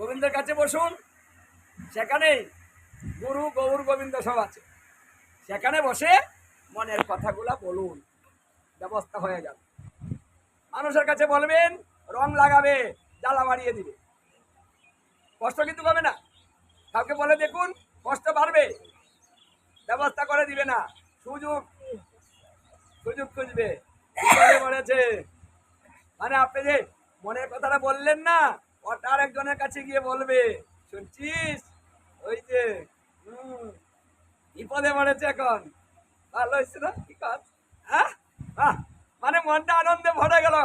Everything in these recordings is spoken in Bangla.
গোবিন্দের কাছে বসুন। সেখানেই গুরু গৌর গোবিন্দ সব আছে। সেখানে বসে মনের কথাগুলা বলুন। ব্যবস্থা হয়ে যাবে। মানুষের কাছে বলবেন, রং লাগাবে, জ্বালা বাড়িয়ে দিবে। কষ্ট কিন্তু পাবে না। কাউকে বলে দেখুন, কষ্ট বাড়বে। ব্যবস্থা করে দিবে না। সুযোগ সুযোগ খুঁজবে। পড়েছে। মানে আপনি যে মনের কথাটা বললেন না ওটা আর একজনের কাছে গিয়ে বলবে শুনছিস? ওই যে হুম, বিপদে পড়েছে এখন। ভালো হয়েছে না? কি কাজ? হ্যাঁ? মানে মনটা আনন্দে ভরে গেল।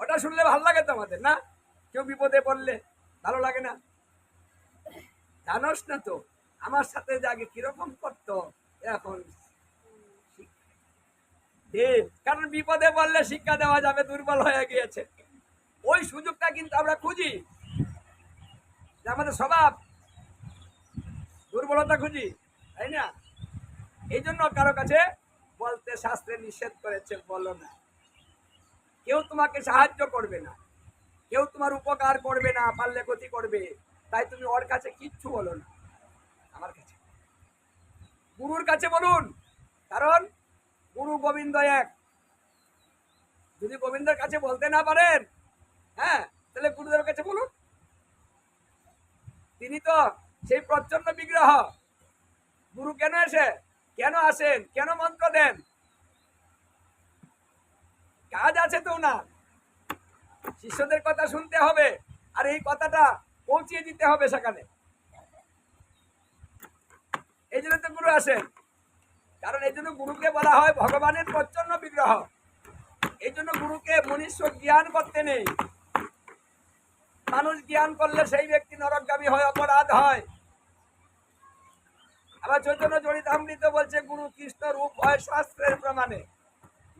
ওটা শুনলে ভালো লাগে তো আমাদের না? কেউ বিপদে পড়লে ভালো লাগে না। জানোস না তো আমার সাথে যে আগে কীরকম করতো এখন কারণ বিপদে পড়লে শিক্ষা দেওয়া যাবে দুর্বল হয়ে গিয়েছে। ওই সুযোগটা কিন্তু আমরা খুঁজি। যে আমাদের স্বভাব। দুর্বলতা খুঁজি, তাই না? এই জন্য কারও কাছে বলতে শাস্ত্রে নিষেধ করেছে, বলো না। কেউ তোমাকে সাহায্য করবে না। কেউ তোমার উপকার করবে না, পারলে ক্ষতি করবে। তাই তুমি ওর কাছে কিচ্ছু বলো না। আমার কাছে। গুরুর কাছে বলুন। কারণ গুরু গোবিন্দ এক। যদি গোবিন্দের কাছে বলতে না পারেন হ্যাঁ তাহলে গুরুদেবের কাছে বলুন। তিনি তো সেই প্রচণ্ড বিগ্রহ। গুরু কেন এসে কেন আসেন? কেন মন্ত্র দেন? কাজ আছে তো না শিষ্যদের কথা শুনতে হবে, আর এই কথাটা পৌঁছিয়ে দিতে হবে সেখানে। এই জন্য তো গুরু আসেন। কারণ এই জন্য গুরুকে বলা হয় ভগবানের প্রচণ্ড বিগ্রহ। এই জন্য গুরুকে মনুষ্য জ্ঞান করতে নেই। মানুষ জ্ঞান করলে সেই ব্যক্তি নরকগামী হয়, অপরাধ হয়। আবার চৈতন্য জড়িতামৃত বলছে, গুরু কৃষ্ণ রূপ হয় শাস্ত্রের প্রমাণে।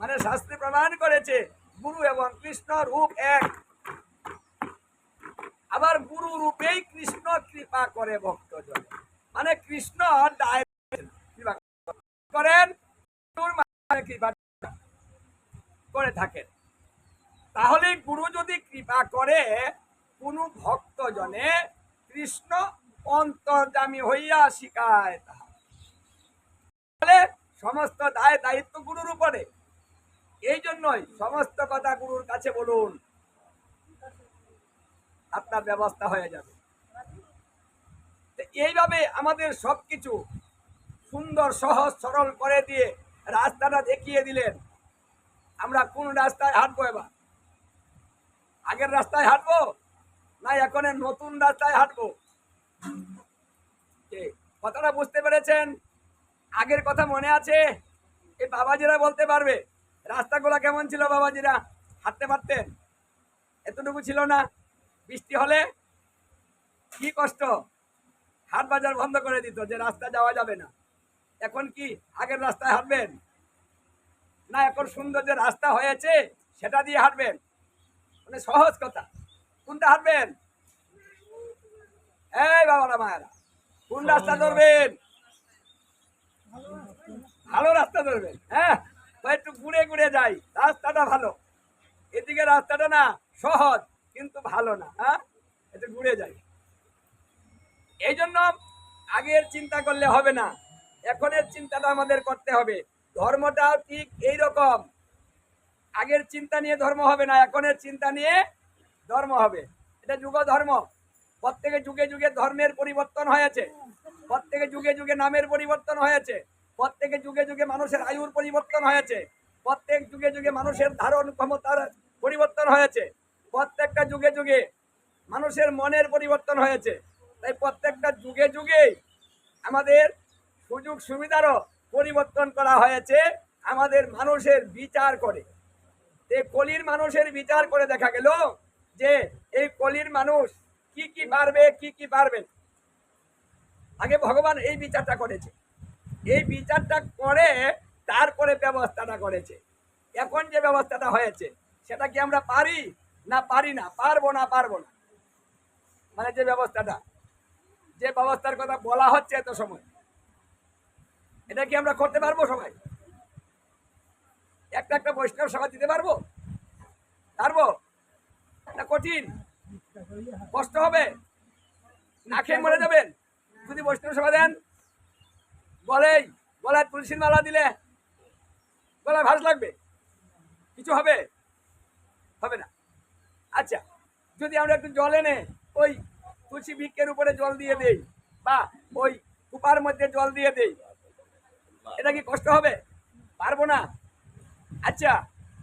মানে শাস্ত্রে প্রমাণ করেছে, গুরু এবং কৃষ্ণ রূপ এক। আবার গুরু রূপেই কৃষ্ণ কৃপা করে ভক্তজন। মানে কৃষ্ণ করেন কৃপা করে থাকেন। তাহলে গুরু যদি কৃপা করে কোনো ভক্তজনে কৃষ্ণ অন্তর্জামী হইয়া শিখায় তাহা। তাহলে সমস্ত দায় দায়িত্ব গুরুর উপরে। এই জন্যই সমস্ত কথা গুরুর কাছে বলুন, আপনার ব্যবস্থা হয়ে যাবে। এইভাবে আমাদের সব কিছু সুন্দর, সহজ, সরল করে দিয়ে রাস্তাটা দেখিয়ে দিলেন। আমরা কোন রাস্তায় হাঁটবো এবার? আগের রাস্তায় হাঁটবো? না, এখন নতুন রাস্তায় হাঁটবো? কথাটা বুঝতে পেরেছেন? আগের কথা মনে আছে? এই বাবাজিরা বলতে পারবে। রাস্তাগুলো কেমন ছিল বাবাজিরা? হাঁটতে পারতেন? এতটুকু ছিল না। বৃষ্টি হলে কি কষ্ট? হাট বাজার বন্ধ করে দিত যে রাস্তা যাওয়া যাবে না। এখন কি আগের রাস্তায় হাঁটবেন? না, এখন সুন্দর যে রাস্তা হয়েছে, সেটা দিয়ে হাঁটবেন। মানে সহজ কথা। কোনটা হাঁটবেন? এই বাবারা মায়েরা, কোন রাস্তা ধরবেন? ভালো রাস্তা ধরবেন হ্যাঁ? একটু ঘুরে ঘুরে যাই, রাস্তাটা ভালো। এদিকে রাস্তাটা না সহজ, কিন্তু ভালো না হ্যাঁ? একটু ঘুরে যাই। এই জন্য আগের চিন্তা করলে হবে না, এখনের চিন্তাটা আমাদের করতে হবে। ধর্মটাও ঠিক এই রকম আগের চিন্তা নিয়ে ধর্ম হবে না, এখনের চিন্তা নিয়ে ধর্ম হবে। এটা যুগ ধর্ম। প্রত্যেকে যুগে যুগে ধর্মের পরিবর্তন হয়েছে। প্রত্যেকে যুগে যুগে নামের পরিবর্তন হয়েছে। প্রত্যেকে যুগে যুগে মানুষের আয়ুর পরিবর্তন হয়েছে। প্রত্যেক যুগে যুগে মানুষের ধারণ ক্ষমতার পরিবর্তন হয়েছে। প্রত্যেকটা যুগে যুগে মানুষের মনের পরিবর্তন হয়েছে। তাই প্রত্যেকটা যুগে যুগে আমাদের সুযোগ সুবিধারও পরিবর্তন করা হয়েছে। আমাদের মানুষের বিচার করে। এই কলির মানুষের বিচার করে দেখা গেল। যে এই কলির মানুষ কি কি পারবে কি কি পারবে আগে ভগবান এই বিচারটা করেছে। এই বিচারটা করে তারপরে ব্যবস্থাটা করেছে। এখন যে ব্যবস্থাটা হয়েছে, সেটা কি আমরা পারি না পারি না? পারব না পারব না। মানে যে ব্যবস্থাটা, যে ব্যবস্থার কথা বলা হচ্ছে এত সময়, এটা কি আমরা করতে পারব সবাই? একটা একটা বৈষ্ণব সভা দিতে পারব? পারব? না কঠিন। কষ্ট হবে। না খেয়ে মরে যাবেন। যদি বৈষ্ণব সেবা দেন, গলেই, গলায় তুলসীর মালা দিলে গলায় ভাস লাগবে। কিছু হবে? হবে না। আচ্ছা যদি আমরা একটু জল এনে ওই তুলসী বৃক্ষের উপরে জল দিয়ে দেই বা ওই কুপার মধ্যে জল দিয়ে দেই, এটা কি কষ্ট হবে? পারব না। আচ্ছা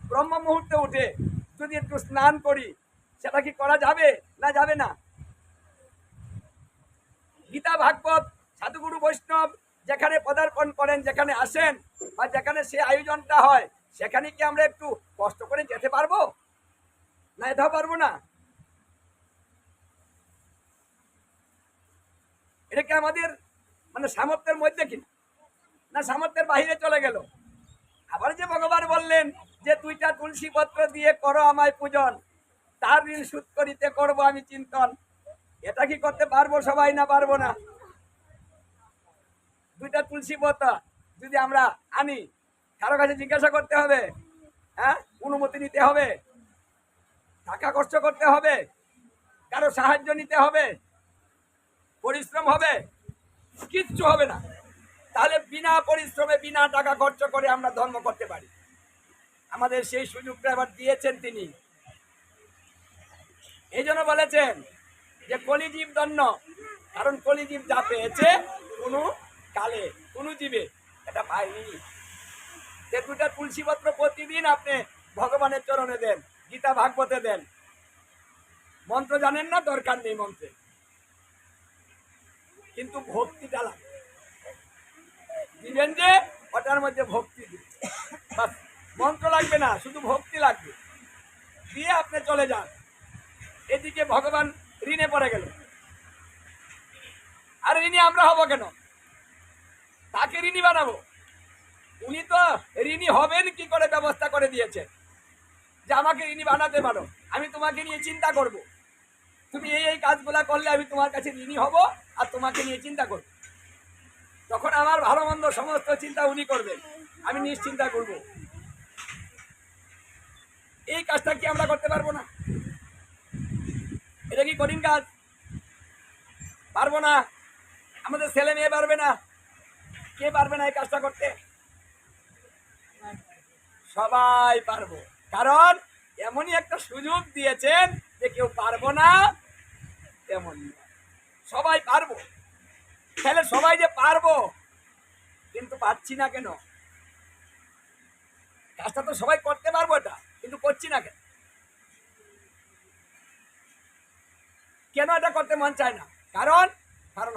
ব্রহ্ম মুহূর্তে উঠে যদি একটু স্নান করি সেটা কি করা যাবে না যাবে না? গীতা, ভাগবত, সাধুগুরু, বৈষ্ণব যেখানে পদার্পণ করেন, যেখানে আসেন বা যেখানে সে আয়োজনটা হয়, সেখানে কি আমরা একটু কষ্ট করে যেতে পারব? না এটাও পারব না। এটা কি আমাদের মানে সামর্থ্যের মধ্যে কি? না সামর্থ্যের বাহিরে চলে গেল? আবার যে ভগবান বললেন যে, দুইটা তুলসী পত্র দিয়ে করো আমায় পূজন। তার ঋণ শোধ করিতে করব আমি চিন্তন। এটা কি করতে পারব সবাই না পারব না? দুইটা তুলসী পাতা যদি আমরা আনি, কারও কাছে জিজ্ঞাসা করতে হবে হ্যাঁ? অনুমতি নিতে হবে, টাকা খরচ করতে হবে, কারও সাহায্য নিতে হবে, পরিশ্রম হবে, কিচ্ছু হবে না। তাহলে বিনা পরিশ্রমে, বিনা টাকা খরচ করে আমরা ধর্ম করতে পারি। আমাদের সেই সুযোগটা এবার দিয়েছেন তিনি। এই জন্য বলেছেন যে কলিজীব ধন্য, কারণ কলিজীব যা পেয়েছে কোনো কালে, কোনো জীবে, এটা পায়নি। যে দুটা তুলসীপত্র প্রতিদিন আপনি ভগবানের চরণে দেন, গীতা ভাগবতে দেন, মন্ত্র জানেন না, দরকার নেই মন্ত্রে। কিন্তু ভক্তিটা লাগে। দিবেন যে, ওটার মধ্যে ভক্তি মন্ত্র লাগবে না, শুধু ভক্তি লাগবে। দিয়ে আপনি চলে যান। এদিকে ভগবান ঋণে পড়ে গেল। আর ঋণী আমরা হব কেন? তাকে ঋণী বানাবো? উনি তো ঋণী হবেন, কি করে ব্যবস্থা করে দিয়েছেন যে আমাকে ঋণী বানাতে পারো, আমি তোমাকে নিয়ে চিন্তা করব। তুমি এই এই কাজগুলা করলে আমি তোমার কাছে ঋণী হব আর তোমাকে নিয়ে চিন্তা করব। তখন আমার ভালো মন্দ সমস্ত চিন্তা উনি করবেন। আমি নিশ্চিন্তা করব। এই কাজটা কি আমরা করতে পারব না? এটা কি কঠিন কাজ? পারব না। আমাদের ছেলে মেয়ে পারবে না। কে পারবে না এই কাজটা করতে? সবাই পারব। কারণ এমনই একটা সুযোগ দিয়েছেন যে কেউ পারব না তেমন সবাই পারব। তাহলে সবাই যে পারব, কিন্তু পারছি না কেন? কাজটা তো সবাই করতে পারব এটা, কিন্তু করছি না কেন? কেন এটা করতে মন চায় না? কারণ কারণ